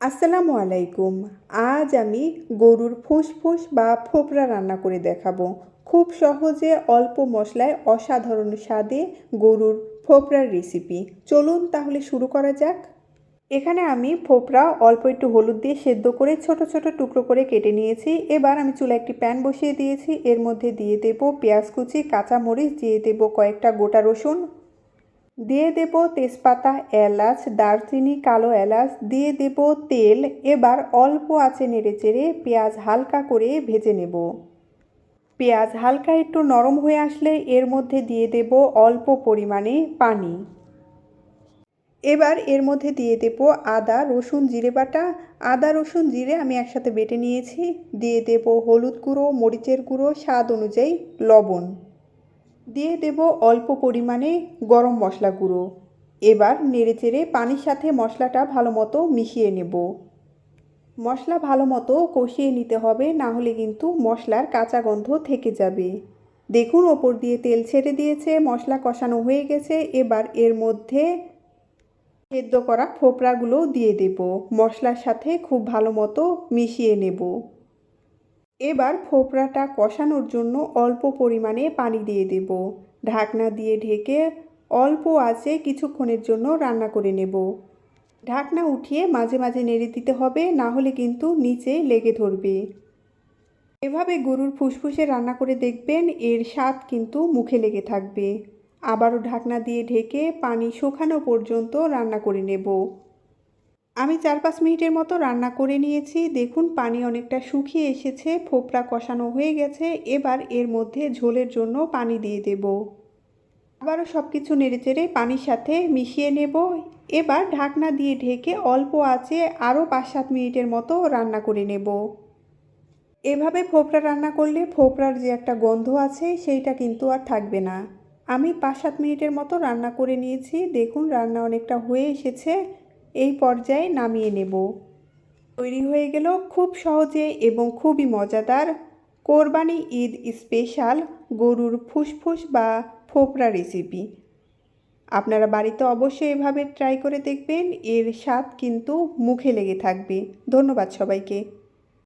আসসালামু আলাইকুম। আজ আমি গরুর ফুসফুস বা ফোপরা রান্না করে দেখাবো। খুব সহজে অল্প মশলায় অসাধারণ স্বাদে গরুর ফোপরার রেসিপি। চলুন তাহলে শুরু করা যাক। এখানে আমি ফোপরা অল্প একটু হলুদ দিয়ে সেদ্ধ করে ছোট ছোট টুকরো করে কেটে নিয়েছি। এবার আমি চুলা একটি প্যান বসিয়ে দিয়েছি। এর মধ্যে দিয়ে দেবো পেঁয়াজ কুচি, কাঁচামরিচ, দিয়ে দেবো কয়েকটা গোটা রসুন। দিয়ে দেব তেজপাতা এলাচ, দারচিনি, কালো এলাচ, দিয়ে দেব তেল। এবার অল্প আছে নেড়ে চেড়ে পেঁয়াজ হালকা করে ভেজে নেব। পেঁয়াজ হালকা একটু নরম হয়ে আসলে এর মধ্যে দিয়ে দেব অল্প পরিমাণে পানি। এবার এর মধ্যে দিয়ে দেব আদা, রসুন, জিরে বাটা। আদা, রসুন, জিরে আমি একসাথে বেটে নিয়েছি। দিয়ে দেব হলুদ গুঁড়ো, মরিচের গুঁড়ো, স্বাদ অনুযায়ী লবণ। দিয়ে দেব অল্প পরিমাণে গরম মশলা গুঁড়ো। এবার নেড়েচেড়ে পানির সাথে মশলাটা ভালো মতো মিশিয়ে নেব। মশলা ভালো মতো কষিয়ে নিতে হবে, না হলে কিন্তু মশলার কাঁচা গন্ধ থেকে যাবে। দেখুন, ওপর দিয়ে তেল ছেড়ে দিয়েছে, মশলা কষানো হয়ে গেছে। এবার এর মধ্যে সেদ্ধ করা ফোপড়াগুলো দিয়ে দেব। মশলার সাথে খুব ভালো মতো মিশিয়ে নেব। এবার ফোপড়াটা কষানোর জন্য অল্প পরিমাণে পানি দিয়ে দেব। ঢাকনা দিয়ে ঢেকে অল্প আঁচে কিছুক্ষণের জন্য রান্না করে নেব। ঢাকনা উঠিয়ে মাঝে মাঝে নেড়ে দিতে হবে, না হলে কিন্তু নিচে লেগে ধরবে। এভাবে গরুর ফুসফুসে রান্না করে দেখবেন এর স্বাদ কিন্তু মুখে লেগে থাকবে। আবারও ঢাকনা দিয়ে ঢেকে পানি শুকানো পর্যন্ত রান্না করে নেব। আমি চার পাঁচ মিনিটের মতো রান্না করে নিয়েছি। দেখুন, পানি অনেকটা শুকিয়ে এসেছে, ফোপড়া কষানো হয়ে গেছে। এবার এর মধ্যে ঝোলের জন্য পানি দিয়ে দেব। আবারও সব কিছু নেড়েচেড়ে পানির সাথে মিশিয়ে নেব। এবার ঢাকনা দিয়ে ঢেকে অল্প আছে আরও পাঁচ সাত মিনিটের মতো রান্না করে নেব। এভাবে ফোপড়া রান্না করলে ফোপড়ার যে একটা গন্ধ আছে, সেইটা কিন্তু আর থাকবে না। আমি পাঁচ সাত মিনিটের মতো রান্না করে নিয়েছি। দেখুন, রান্না অনেকটা হয়ে এসেছে। এই পর্যায়ে নামিয়ে নেব। তৈরি হয়ে গেল খুব সহজে এবং খুবই মজাদার কোরবানি ঈদ স্পেশাল গরুর ফুসফুস বা ফোপড়া রেসিপি। আপনারা বাড়িতে অবশ্যই এভাবে ট্রাই করে দেখবেন, এর স্বাদ কিন্তু মুখে লেগে থাকবে। ধন্যবাদ সবাইকে।